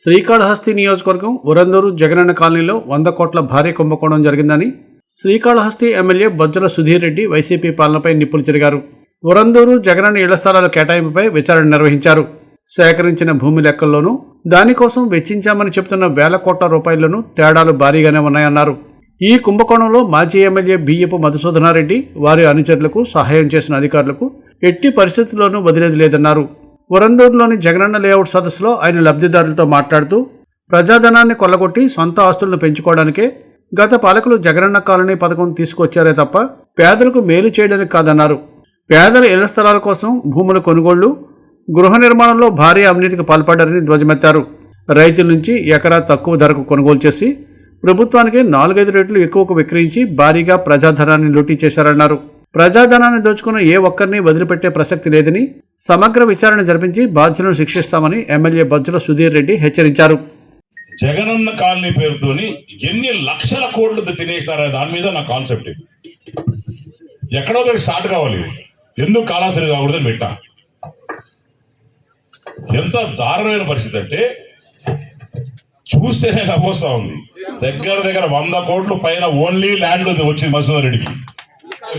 Srikalahasti నియోజకవర్గం ఉరందూరు జగనన్న కాలనీలో వంద కోట్ల భారీ కుంభకోణం జరిగిందని శ్రీకాళహస్తి ఎమ్మెల్యే బొజ్జల సుధీర్ రెడ్డి వైసీపీ పాలనపై నిప్పులు తిరిగారు. ఉరందూరు జగనన్న ఇళ్ళ స్థలాల కేటాయింపుపై విచారణ నిర్వహించారు. సేకరించిన భూమి లెక్కల్లోనూ దానికోసం వెచ్చించామని చెబుతున్న వేల కోట్ల రూపాయల్లోనూ తేడాలు భారీగానే ఉన్నాయన్నారు. ఈ కుంభకోణంలో మాజీ ఎమ్మెల్యే బియ్యపు మధుసూదనారెడ్డి వారి అనుచరులకు సహాయం చేసిన అధికారులకు ఎట్టి పరిస్థితుల్లోనూ వదిలేది లేదన్నారు. వరందూరులోని జగనన్న లేఅవుట్ సదస్సులో ఆయన లబ్ధిదారులతో మాట్లాడుతూ ప్రజాధనాన్ని కొల్లగొట్టి సొంత ఆస్తులను పెంచుకోవడానికే గత పాలకులు జగనన్న కాలనీ పథకం తీసుకొచ్చారే తప్ప పేదలకు మేలు చేయడానికి కాదన్నారు. పేదల ఇళ్ళ స్థలాల కోసం భూముల కొనుగోళ్ళు గృహ నిర్మాణంలో భారీ అవినీతికి పాల్పడ్డారని ధ్వజమెత్తారు. రైతుల నుంచి ఎకరా తక్కువ ధరకు కొనుగోలు చేసి ప్రభుత్వానికి నాలుగైదు రేట్లు ఎక్కువకు విక్రయించి భారీగా ప్రజాధనాన్ని లూటీ చేశారన్నారు. ప్రజాధనాన్ని దోచుకున్న ఏ ఒక్కరిని వదిలిపెట్టే ప్రసక్తి లేదని సమగ్ర విచారణ జరిపించి బాధ్యులను శిక్షిస్తామని ఎమ్మెల్యే బజ్జుల సుధీర్ రెడ్డి హెచ్చరించారు. జగనన్న కాలనీ పేరుతోని ఎన్ని లక్షల కోట్లు తినేసినారనే దాని మీద నా కాన్సెప్ట్ ఇది. ఎక్కడో దగ్గర స్టార్ట్ కావాలి ఇది. ఎందుకు కాలాసరి కాకూడదని పెట్టా? ఎంత దారుణమైన పరిస్థితి అంటే చూస్తేనే నవ్వొస్తా ఉంది. దగ్గర దగ్గర వంద కోట్లు పైన ఓన్లీ ల్యాండ్ వచ్చింది మసూద్ రెడ్డికి.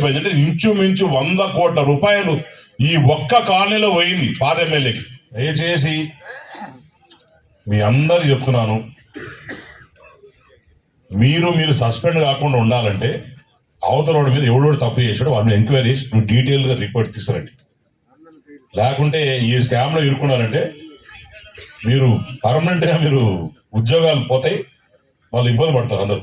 అంటే ఇంచుమించు వంద కోట్ల రూపాయలు ఈ ఒక్క కాలనీలో పోయింది పాత ఎమ్మెల్యేకి. దయచేసి మీ అందరు చెప్తున్నాను మీరు మీరు సస్పెండ్ కాకుండా ఉండాలంటే అవతల వాడి మీద ఎవడోడు తప్పు చేసాడు వాళ్ళని ఎంక్వైరీ చేసి నువ్వు డీటెయిల్గా రిపోర్ట్ తీసుకురండి. లేకుంటే ఈ స్కామ్లో ఇరుక్కున్నారంటే మీరు పర్మనెంట్గా మీరు ఉద్యోగాలు పోతాయి వాళ్ళు ఇబ్బంది పడతారు అందరూ.